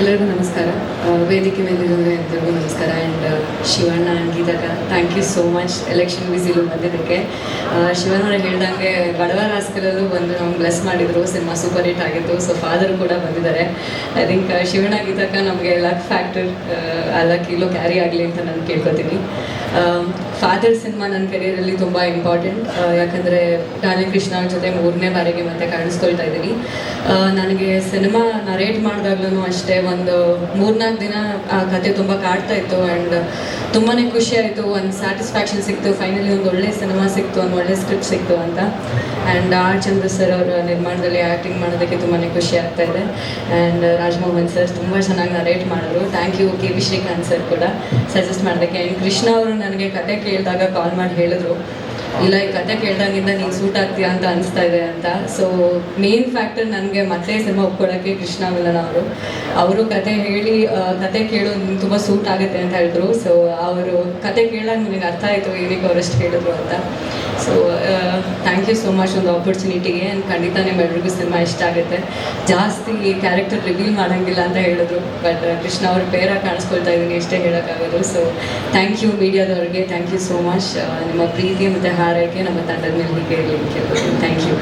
ಎಲ್ಲರಿಗೂ ನಮಸ್ಕಾರ. ವೇದಿಕೆ ಮೇಲಿರೋರಿಗೆ ಎಲ್ಲರಿಗೂ ನಮಸ್ಕಾರ. And Shivanna and thank you so much election whistle ಬಂದಿದ್ದಕ್ಕೆ. ಶಿವಣ್ಣ ಹೇಳ್ದಂಗೆ ಬಡವರ ರಾಸ್ಕರಲ್ಲೂ ಬಂದು ನಮ್ಗೆ ಬ್ಲೆಸ್ ಮಾಡಿದರು. ಸಿನಿಮಾ ಸೂಪರ್ ಹಿಟ್ ಆಗಿತ್ತು. ಸೊ ಫಾದರ್ ಕೂಡ ಬಂದಿದ್ದಾರೆ. ಐ ಥಿಂಕ್ ಶಿವಣ್ಣ ಗೀತಕ ನಮಗೆ ಲಕ್ ಫ್ಯಾಕ್ಟರ್ ಲಕ್ ಇಲ್ಲೂ ಕ್ಯಾರಿ ಆಗಲಿ ಅಂತ ನಾನು ಕೇಳ್ಕೊತೀನಿ. ಫಾದರ್ ಸಿನಿಮಾ ನನ್ನ ಕೆರಿಯರಲ್ಲಿ ತುಂಬ ಇಂಪಾರ್ಟೆಂಟ್ ಯಾಕಂದರೆ ನಾನೇ ಕೃಷ್ಣ ಅವ್ರ ಜೊತೆ ಮೂರನೇ ಬಾರಿಗೆ ಮತ್ತೆ ಕಾಣಿಸ್ಕೊಳ್ತಾ ಇದ್ದೀನಿ. ನನಗೆ ಸಿನಿಮಾ ನರೇಟ್ ಮಾಡಿದಾಗ್ಲೂ ಅಷ್ಟೇ ಒಂದು ಮೂರ್ನಾಲ್ಕು ದಿನ ಆ ಕತೆ ತುಂಬ ಕಾಡ್ತಾ ಇತ್ತು ಆ್ಯಂಡ್ ಖುಷಿ ಆಯಿತು, ಒಂದು ಸ್ಯಾಟಿಸ್ಫ್ಯಾಕ್ಷನ್ ಸಿಕ್ತು ಫೈನಲಿ ಒಂದು ಒಳ್ಳೆ ಸಿನಿಮಾ ಸಿಕ್ತು, ಒಂದು ಒಳ್ಳೆ ಸ್ಕ್ರಿಪ್ಟ್ ಸಿಕ್ತು ಅಂತ. ಆ್ಯಂಡ್ ಆರ್ ಚಂದ್ರ ಸರ್ ಅವರ ನಿರ್ಮಾಣದಲ್ಲಿ ಆ್ಯಕ್ಟಿಂಗ್ ಮಾಡೋದಕ್ಕೆ ತುಂಬಾ ಖುಷಿ ಆಗ್ತಾ ಇದೆ. ಆ್ಯಂಡ್ ರಾಜಮೋಹನ್ ಸರ್ ತುಂಬ ಚೆನ್ನಾಗಿ ನರೇಟ್ ಮಾಡಿದ್ರು. Thank you K V Srikanth sir ಕೂಡ. ಸಜೆಸ್ಟ್ ಮಾಡೋದಕ್ಕೆ. ಆ್ಯಂಡ್ ಕೃಷ್ಣ ಅವರು ನನಗೆ ಕತೆ ಕೇಳಿದಾಗ ಕಾಲ್ ಮಾಡಿ ಹೇಳಿದ್ರು. ಇಲ್ಲ ಈ ಕತೆ ಕೇಳ್ದಂಗಿಂದ ನೀನು ಸೂಟ್ ಆಗ್ತೀಯಾ ಅಂತ ಅನಿಸ್ತಾ ಇದೆ ಅಂತ. ಸೊ ಮೇನ್ ಫ್ಯಾಕ್ಟರ್ ನನಗೆ ಮತ್ತೆ ಸಿನಿಮಾ ಒಪ್ಕೊಳ್ಳೋಕ್ಕೆ ಕೃಷ್ಣ ಮಿಲನ್ ಅವರು. ಅವರು ಕತೆ ಹೇಳಿ ಕತೆ ಕೇಳೋ ನಿಮ್ಗೆ ತುಂಬ ಸೂಟ್ ಆಗುತ್ತೆ ಅಂತ ಹೇಳಿದ್ರು. ಸೊ ಅವರು ಕತೆ ಕೇಳಾಗ ನನಗೆ ಅರ್ಥ ಆಯಿತು, ಏನಕ್ಕೆ ಅವರಷ್ಟು ಹೇಳಿದ್ರು ಅಂತ. So thank you so much ಒಂದು ಆಪರ್ಚುನಿಟಿಗೆ ಆ್ಯಂಡ್ ಖಂಡಿತ ನಿಮ್ಮೆಲ್ರಿಗೂ ಸಿನಿಮಾ ಇಷ್ಟ ಆಗುತ್ತೆ. ಜಾಸ್ತಿ ಕ್ಯಾರೆಕ್ಟರ್ ರಿವೀಲ್ ಮಾಡೋಂಗಿಲ್ಲ ಅಂತ ಹೇಳಿದ್ರು ಬಟ್ ಕೃಷ್ಣ ಅವ್ರ ಪೇರ ಕಾಣಿಸ್ಕೊಳ್ತಾ ಇದ್ದೀನಿ ಇಷ್ಟೇ ಹೇಳೋಕ್ಕಾಗೋದು. ಸೊ ಥ್ಯಾಂಕ್ ಯು ಮೀಡಿಯಾದವ್ರಿಗೆ. ಥ್ಯಾಂಕ್ ಯು ಸೋ ಮಚ್ ನಿಮ್ಮ ಪ್ರೀತಿ ಮತ್ತು ಹಾರೈಕೆ ನಮ್ಮ ತಂಡದ ಮೇಲೆ ಹೀಗೆ ಕೇಳ್ಬೋದು ಥ್ಯಾಂಕ್ ಯು